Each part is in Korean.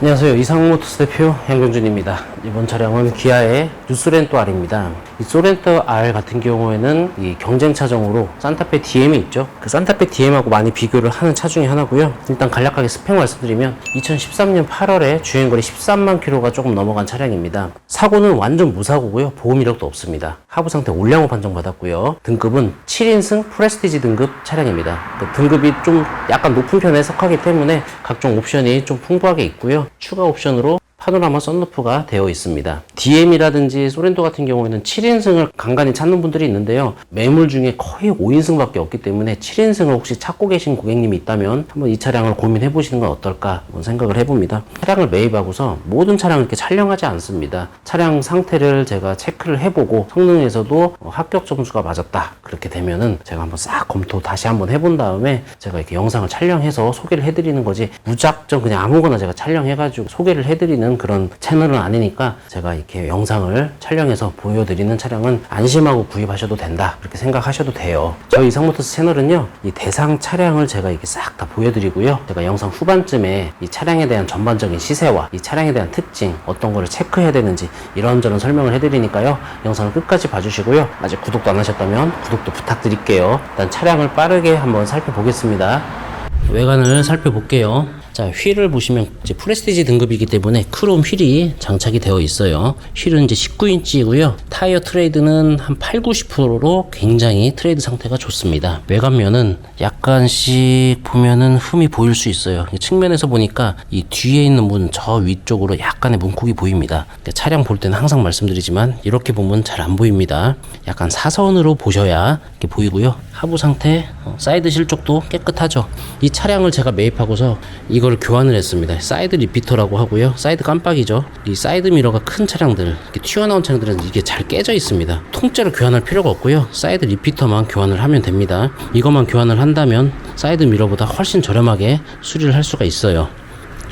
안녕하세요. 이상모터스 대표 양경준입니다. 이번 차량은 기아의 뉴스렌토 R입니다. 이 소렌토 R 같은 경우에는 이 경쟁 차종으로 산타페 DM이 있죠. 그 산타페 DM하고 많이 비교를 하는 차 중에 하나고요. 일단 간략하게 스펙 말씀드리면 2013년 8월에 주행거리 13만 킬로가 조금 넘어간 차량입니다. 사고는 완전 무사고고요. 보험 이력도 없습니다. 하부 상태 올량호 판정 받았고요. 등급은 7인승 프레스티지 등급 차량입니다. 그 등급이 좀 약간 높은 편에 속하기 때문에 각종 옵션이 좀 풍부하게 있고요. 추가 옵션으로 파노라마 썬루프가 되어 있습니다. DM이라든지 소렌토 같은 경우에는 7인승을 간간히 찾는 분들이 있는데요. 매물 중에 거의 5인승밖에 없기 때문에 7인승을 혹시 찾고 계신 고객님이 있다면 한번 이 차량을 고민해 보시는 건 어떨까 생각을 해봅니다. 차량을 매입하고서 모든 차량을 이렇게 촬영하지 않습니다. 차량 상태를 제가 체크를 해보고 성능에서도 어, 합격 점수가 맞았다. 그렇게 되면은 제가 한번 싹 검토 다시 한번 해본 다음에 제가 이렇게 영상을 촬영해서 소개를 해드리는 거지 무작정 그냥 아무거나 제가 촬영해가지고 소개를 해드리는 그런 채널은 아니니까 제가 이렇게 영상을 촬영해서 보여드리는 차량은 안심하고 구입하셔도 된다. 그렇게 생각하셔도 돼요. 저희 이상모터스 채널은요 이 대상 차량을 제가 이렇게 싹 다 보여드리고요. 제가 영상 후반쯤에 이 차량에 대한 전반적인 시세와 이 차량에 대한 특징 어떤 거를 체크해야 되는지 이런저런 설명을 해드리니까요. 영상을 끝까지 봐주시고요. 아직 구독도 안 하셨다면 구독도 부탁드릴게요. 일단 차량을 빠르게 한번 살펴보겠습니다. 외관을 살펴볼게요. 자, 휠을 보시면 이제 프레스티지 등급이기 때문에 크롬 휠이 장착이 되어 있어요. 휠은 이제 19인치이고요. 타이어 트레이드는 한 8, 90%로 굉장히 트레이드 상태가 좋습니다. 외관면은 약간씩 보면은 흠이 보일 수 있어요. 측면에서 보니까 이 뒤에 있는 문 저 위쪽으로 약간의 문콕이 보입니다. 차량 볼 때는 항상 말씀드리지만 이렇게 보면 잘 안 보입니다. 약간 사선으로 보셔야 이렇게 보이고요. 하부 상태, 어, 사이드 실쪽도 깨끗하죠. 이 차량을 제가 매입하고서 이거 를 교환을 했습니다. 사이드 리피터라고 하고요. 사이드 깜빡이죠. 이 사이드 미러가 큰 차량들, 이렇게 튀어나온 차량들은 이게 잘 깨져 있습니다. 통째로 교환할 필요가 없고요. 사이드 리피터만 교환을 하면 됩니다. 이것만 교환을 한다면 사이드 미러보다 훨씬 저렴하게 수리를 할 수가 있어요.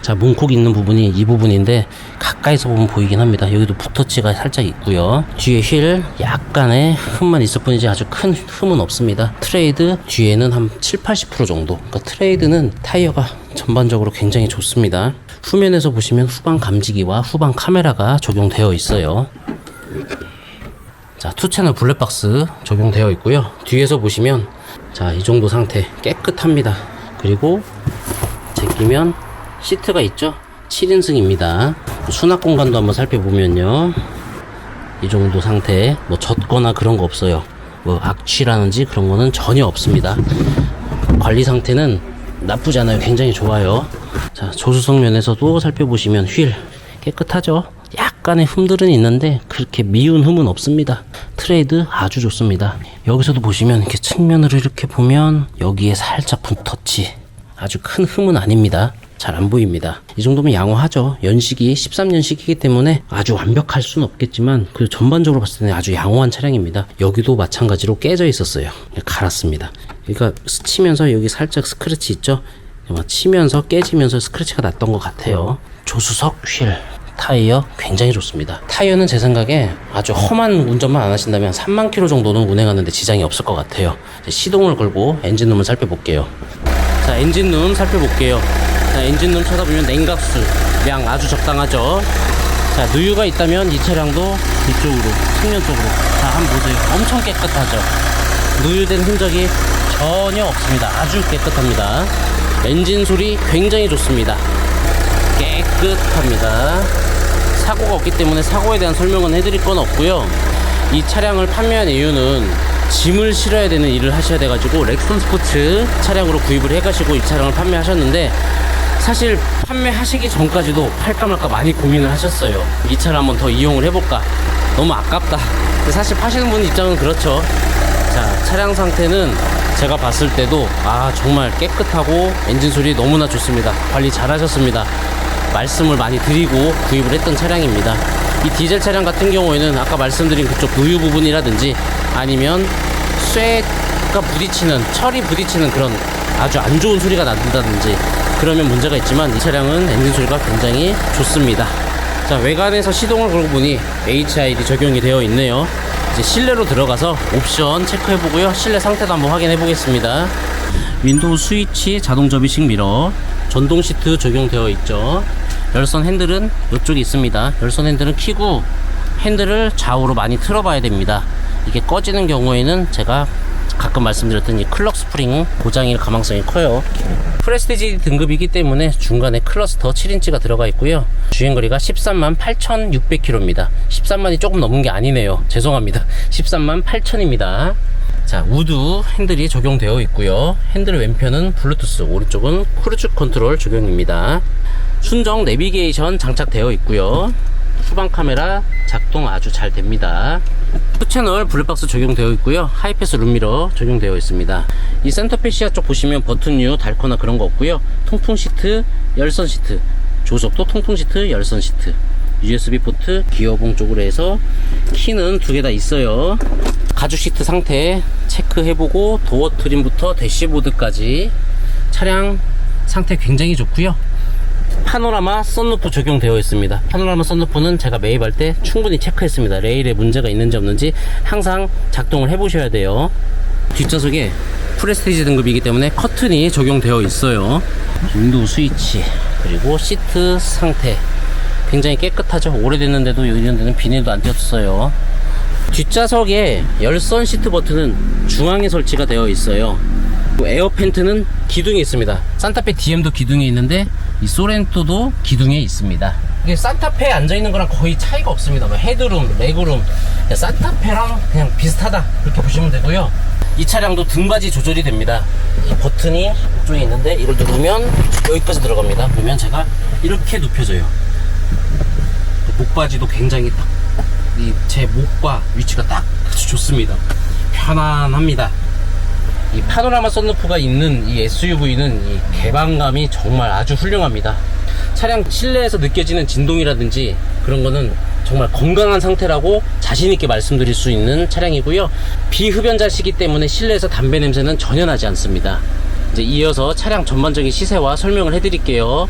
자, 문콕 있는 부분이 이 부분인데 가까이서 보면 보이긴 합니다. 여기도 붓터치가 살짝 있고요. 뒤에 휠 약간의 흠만 있을 뿐이지 아주 큰 흠은 없습니다. 트레이드 뒤에는 한 7, 80% 정도. 그러니까 트레이드는 타이어가 전반적으로 굉장히 좋습니다. 후면에서 보시면 후방 감지기와 후방 카메라가 적용되어 있어요. 자, 투채널 블랙박스 적용되어 있고요. 뒤에서 보시면 자, 이 정도 상태 깨끗합니다. 그리고 제끼면 시트가 있죠? 7인승입니다. 수납 공간도 한번 살펴보면요. 이 정도 상태, 뭐 젖거나 그런 거 없어요. 뭐 악취라든지 그런 거는 전혀 없습니다. 관리 상태는 나쁘지 않아요. 굉장히 좋아요. 자, 조수석 면에서도 살펴보시면 휠 깨끗하죠? 약간의 흠들은 있는데 그렇게 미운 흠은 없습니다. 트레이드 아주 좋습니다. 여기서도 보시면 이렇게 측면으로 이렇게 보면 여기에 살짝 붓터치 아주 큰 흠은 아닙니다. 잘 안 보입니다. 이 정도면 양호하죠. 연식이 13년식이기 때문에 아주 완벽할 수는 없겠지만 그 전반적으로 봤을 때는 아주 양호한 차량입니다. 여기도 마찬가지로 깨져 있었어요. 갈았습니다. 그러니까 스치면서 여기 살짝 스크래치 있죠? 아마 치면서 깨지면서 스크래치가 났던 것 같아요. 조수석 휠 타이어 굉장히 좋습니다. 타이어는 제 생각에 아주 험한 운전만 안 하신다면 3만 킬로 정도는 운행하는데 지장이 없을 것 같아요. 시동을 걸고 엔진룸을 살펴볼게요. 자, 엔진룸 살펴볼게요. 자, 엔진룸 쳐다보면 냉각수 량 아주 적당하죠. 자, 누유가 있다면 이 차량도 이쪽으로, 측면 쪽으로. 자, 한번 보세요. 엄청 깨끗하죠. 누유된 흔적이 전혀 없습니다. 아주 깨끗합니다. 엔진 소리 굉장히 좋습니다. 깨끗합니다. 사고가 없기 때문에 사고에 대한 설명은 해드릴 건 없고요. 이 차량을 판매한 이유는 짐을 실어야 되는 일을 하셔야 돼가지고 렉슨 스포츠 차량으로 구입을 해가시고 이 차량을 판매하셨는데 사실 판매하시기 전까지도 팔까 말까 많이 고민을 하셨어요. 이 차를 한번 더 이용을 해볼까? 너무 아깝다. 사실 파시는 분 입장은 그렇죠. 자, 차량 상태는 제가 봤을 때도 아 정말 깨끗하고 엔진 소리 너무나 좋습니다. 관리 잘 하셨습니다. 말씀을 많이 드리고 구입을 했던 차량입니다. 이 디젤 차량 같은 경우에는 아까 말씀드린 그쪽 누유 부분이라든지 아니면 쇠가 부딪히는 철이 부딪히는 그런 아주 안 좋은 소리가 난다든지 그러면 문제가 있지만 이 차량은 엔진 소리가 굉장히 좋습니다. 자 외관에서 시동을 걸고 보니 HID 적용이 되어 있네요. 이제 실내로 들어가서 옵션 체크해 보고요. 실내 상태도 한번 확인해 보겠습니다. 윈도우 스위치 자동 접이식 미러 전동 시트 적용되어 있죠. 열선 핸들은 이쪽에 있습니다. 열선 핸들은 키고 핸들을 좌우로 많이 틀어 봐야 됩니다. 이게 꺼지는 경우에는 제가 가끔 말씀드렸던 이 클럭 스프링 고장일 가망성이 커요. 프레스티지 등급이기 때문에 중간에 클러스터 7인치가 들어가 있고요. 주행거리가 13만 8,600km입니다. 13만이 조금 넘은 게 아니네요. 죄송합니다. 13만 8천입니다. 자, 우드 핸들이 적용되어 있고요. 핸들 왼편은 블루투스, 오른쪽은 크루즈 컨트롤 적용입니다. 순정 내비게이션 장착되어 있고요. 후방 카메라 작동 아주 잘 됩니다. 후채널 블랙박스 적용되어 있고요. 하이패스 룸미러 적용되어 있습니다. 이 센터페 시야 쪽 보시면 버튼류 닳거나 그런 거 없고요. 통풍 시트, 열선 시트, 조석도 통풍 시트, 열선 시트. USB 포트 기어봉 쪽으로 해서 키는 두 개 다 있어요. 가죽 시트 상태 체크해보고 도어 트림부터 대시보드까지 차량 상태 굉장히 좋고요. 파노라마 썬루프 적용되어 있습니다. 파노라마 썬루프는 제가 매입할 때 충분히 체크했습니다. 레일에 문제가 있는지 없는지 항상 작동을 해 보셔야 돼요. 뒷좌석에 프레스티지 등급이기 때문에 커튼이 적용되어 있어요. 윈도우 스위치 그리고 시트 상태 굉장히 깨끗하죠. 오래됐는데도 이런 데는 비닐도 안 떼었어요. 뒷좌석에 열선 시트 버튼은 중앙에 설치가 되어 있어요. 에어 펜트는 기둥이 있습니다. 산타페 DM도 기둥이 있는데 이 소렌토도 기둥에 있습니다. 이게 산타페에 앉아 있는 거랑 거의 차이가 없습니다. 뭐 헤드룸, 레그룸, 산타페랑 그냥 비슷하다 이렇게 보시면 되고요. 이 차량도 등받이 조절이 됩니다. 이 버튼이 이쪽에 있는데 이걸 누르면 여기까지 들어갑니다. 그러면 제가 이렇게 눕혀져요. 목바지도 굉장히 딱이제 목과 위치가 딱 아주 좋습니다. 편안합니다. 이 파노라마 썬루프가 있는 이 SUV는 이 개방감이 정말 아주 훌륭합니다. 차량 실내에서 느껴지는 진동이라든지 그런 거는 정말 건강한 상태라고 자신있게 말씀드릴 수 있는 차량이고요. 비흡연자시기 때문에 실내에서 담배 냄새는 전혀 나지 않습니다. 이제 이어서 차량 전반적인 시세와 설명을 해드릴게요.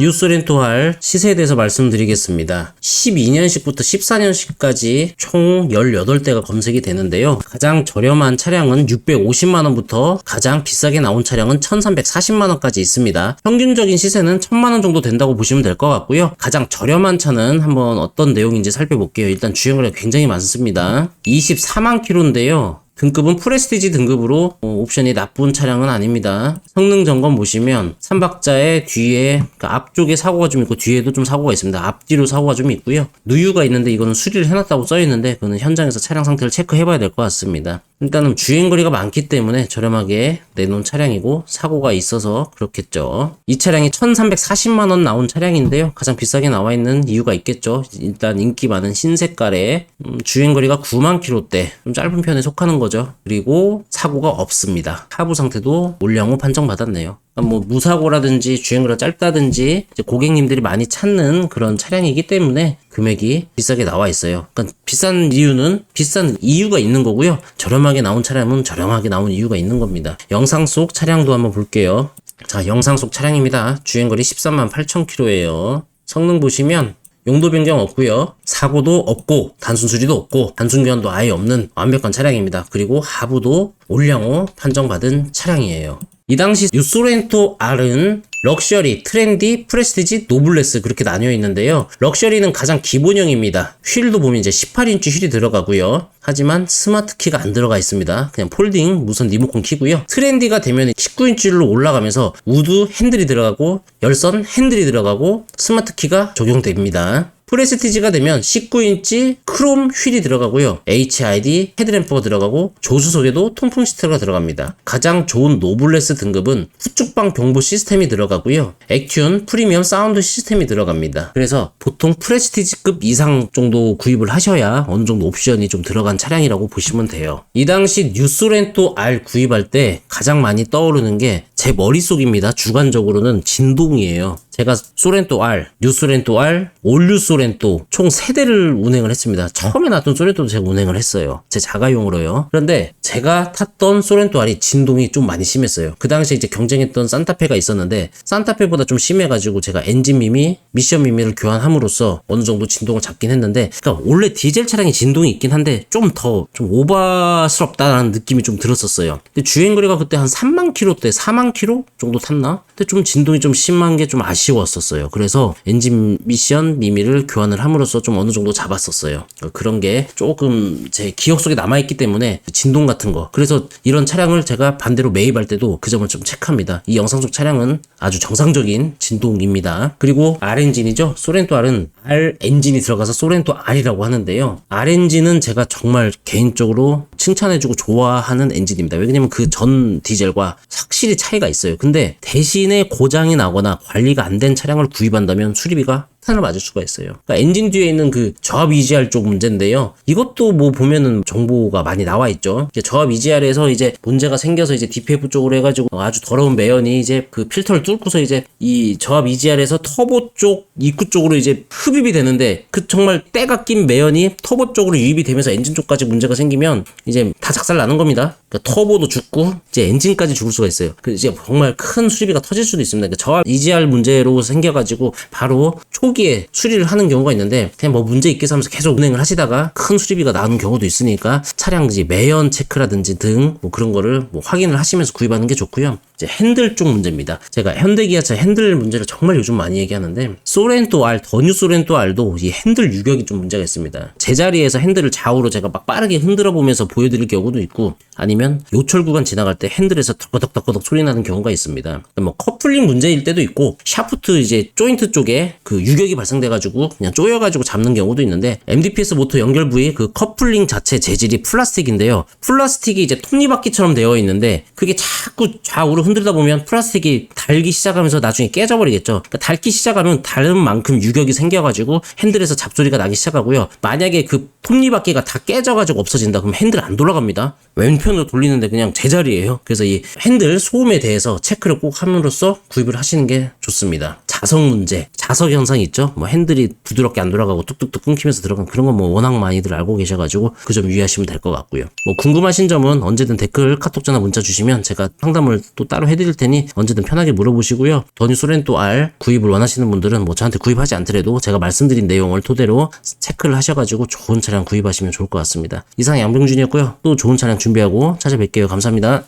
뉴스 렌토할 시세에 대해서 말씀드리겠습니다. 12년식부터 14년식까지 총 18대가 검색이 되는데요. 가장 저렴한 차량은 650만원부터 가장 비싸게 나온 차량은 1340만원까지 있습니다. 평균적인 시세는 1000만원 정도 된다고 보시면 될 것 같고요. 가장 저렴한 차는 한번 어떤 내용인지 살펴볼게요. 일단 주행거리가 굉장히 많습니다. 24만 킬로인데요. 등급은 프레스티지 등급으로 어, 옵션이 나쁜 차량은 아닙니다. 성능 점검 보시면 3박자의 뒤에 그러니까 앞쪽에 사고가 좀 있고 뒤에도 좀 사고가 있습니다. 앞뒤로 사고가 좀 있고요. 누유가 있는데 이거는 수리를 해놨다고 써있는데 그거는 현장에서 차량 상태를 체크해봐야 될 것 같습니다. 일단은 주행거리가 많기 때문에 저렴하게 내놓은 차량이고 사고가 있어서 그렇겠죠. 이 차량이 1340만원 나온 차량인데요. 가장 비싸게 나와 있는 이유가 있겠죠. 일단 인기 많은 흰 색깔에 음, 주행거리가 9만 킬로대 좀 짧은 편에 속하는 거죠. 그리고 사고가 없습니다. 하부 상태도 올량호 판정받았네요. 그러니까 뭐 무사고라든지 주행거리가 짧다든지 고객님들이 많이 찾는 그런 차량이기 때문에 금액이 비싸게 나와 있어요. 그러니까 비싼 이유는 비싼 이유가 있는 거고요. 저렴하게 나온 차량은 저렴하게 나온 이유가 있는 겁니다. 영상 속 차량도 한번 볼게요. 자, 영상 속 차량입니다. 주행거리 13만 8천 킬로예요. 성능 보시면 용도 변경 없고요. 사고도 없고 단순 수리도 없고 단순 교환도 아예 없는 완벽한 차량입니다. 그리고 하부도 올량호 판정받은 차량이에요. 이 당시 뉴소렌토 R은 럭셔리, 트렌디, 프레스티지, 노블레스 그렇게 나뉘어 있는데요. 럭셔리는 가장 기본형입니다. 휠도 보면 이제 18인치 휠이 들어가고요. 하지만 스마트 키가 안 들어가 있습니다. 그냥 폴딩 무선 리모컨 키고요. 트렌디가 되면 19인치로 올라가면서 우드 핸들이 들어가고 열선 핸들이 들어가고 스마트 키가 적용됩니다. 프레스티지가 되면 19인치 크롬 휠이 들어가고요. HID 헤드램프가 들어가고 조수석에도 통풍 시트가 들어갑니다. 가장 좋은 노블레스 등급은 후축방 경보 시스템이 들어가고요. 액튠 프리미엄 사운드 시스템이 들어갑니다. 그래서 보통 프레스티지급 이상 정도 구입을 하셔야 어느 정도 옵션이 좀 들어간 차량이라고 보시면 돼요. 이 당시 뉴소렌토 R 구입할 때 가장 많이 떠오르는 게 제 머릿속입니다. 주관적으로는 진동이에요. 제가 소렌토 R, 뉴 소렌토 R, 올류 소렌토 총 3대를 운행을 했습니다. 처음에 나왔던 소렌토도 제가 운행을 했어요. 제 자가용으로요. 그런데 제가 탔던 소렌토 R이 진동이 좀 많이 심했어요. 그 당시에 이제 경쟁했던 산타페가 있었는데 산타페보다 좀 심해가지고 제가 엔진 미미, 미션 미미를 교환함으로써 어느 정도 진동을 잡긴 했는데 그러니까 원래 디젤 차량이 진동이 있긴 한데 좀 더좀 오버스럽다라는 느낌이 좀 들었었어요. 근데 주행 거리가 그때 한 3만 킬로대, 4만 킬로 정도 탔나? 근데 좀 진동이 좀 심한 게 좀. 아쉬웠었어요. 그래서 엔진 미션 미미를 교환을 함으로써 좀 어느 정도 잡았었어요. 어, 그런 게 조금 제 기억 속에 남아있기 때문에 진동 같은 거. 그래서 이런 차량을 제가 반대로 매입할 때도 그 점을 좀 체크합니다. 이 영상 속 차량은 아주 정상적인 진동입니다. 그리고 R 엔진이죠. 소렌토 R은 R 엔진이 들어가서 소렌토 R이라고 하는데요. R 엔진은 제가 정말 개인적으로 칭찬해주고 좋아하는 엔진입니다. 왜냐면 그 전 디젤과 확실히 차이가 있어요. 근데 대신에 고장이 나거나 관리가 안 된 차량을 구입한다면 수리비가 탄을 맞을 수가 있어요. 그러니까 엔진 뒤에 있는 그 저압 EGR 쪽 문제인데요. 이것도 뭐 보면은 정보가 많이 나와 있죠. 이제 저압 EGR에서 이제 문제가 생겨서 이제 DPF 쪽으로 해가지고 아주 더러운 매연이 이제 그 필터를 뚫고서 이제 이 저압 EGR에서 터보 쪽 입구 쪽으로 이제 흡입이 되는데 그 정말 때가 낀 매연이 터보 쪽으로 유입이 되면서 엔진 쪽까지 문제가 생기면 이제 다 작살 나는 겁니다. 그러니까 터보도 죽고 이제 엔진까지 죽을 수가 있어요. 그 이제 정말 큰 수리비가 터질 수도 있습니다. 그러니까 저압 EGR 문제로 생겨가지고 바로 초 기에 수리를 하는 경우가 있는데 그냥 뭐 문제 있게 하면서 계속 운행을 하시다가 큰 수리비가 나오는 경우도 있으니까 차량 이제 매연 체크라든지 등 뭐 그런 거를 뭐 확인을 하시면서 구입하는 게 좋고요. 이제 핸들 쪽 문제입니다. 제가 현대기아차 핸들 문제를 정말 요즘 많이 얘기하는데 소렌토 R, 더뉴 소렌토 R도 이 핸들 유격이 좀 문제가 있습니다. 제자리에서 핸들을 좌우로 제가 막 빠르게 흔들어 보면서 보여드릴 경우도 있고 아니면 요철 구간 지나갈 때 핸들에서 덕거덕덕거덕 소리 나는 경우가 있습니다. 뭐 커플링 문제일 때도 있고 샤프트 이제 조인트 쪽에 그 유격이 발생돼가지고 그냥 쪼여가지고 잡는 경우도 있는데 MDPS 모터 연결 부위 그 커플링 자체 재질이 플라스틱인데요. 플라스틱이 이제 톱니바퀴처럼 되어 있는데 그게 자꾸 좌우로 흔들다 보면 플라스틱이 달기 시작하면서 나중에 깨져버리겠죠. 그러니까 닳기 시작하면 닳은 만큼 유격이 생겨가지고 핸들에서 잡소리가 나기 시작하고요. 만약에 그 톱니바퀴가 다 깨져가지고 없어진다 그럼 핸들 안 돌아갑니다. 왼편으로 돌리는데 그냥 제자리예요. 그래서 이 핸들 소음에 대해서 체크를 꼭 함으로써 구입을 하시는 게 좋습니다. 자석 문제, 자석 현상 있죠? 뭐 핸들이 부드럽게 안 돌아가고 뚝뚝뚝 끊기면서 들어간 그런 건 뭐 워낙 많이들 알고 계셔가지고 그 점 유의하시면 될 것 같고요. 뭐 궁금하신 점은 언제든 댓글, 카톡, 전화, 문자 주시면 제가 상담을 또 따로 해드릴 테니 언제든 편하게 물어보시고요. 더뉴 소렌토 R 구입을 원하시는 분들은 뭐 저한테 구입하지 않더라도 제가 말씀드린 내용을 토대로 체크를 하셔가지고 좋은 차량 구입하시면 좋을 것 같습니다. 이상 양병준이었고요. 또 좋은 차량 준비하고 찾아뵐게요. 감사합니다.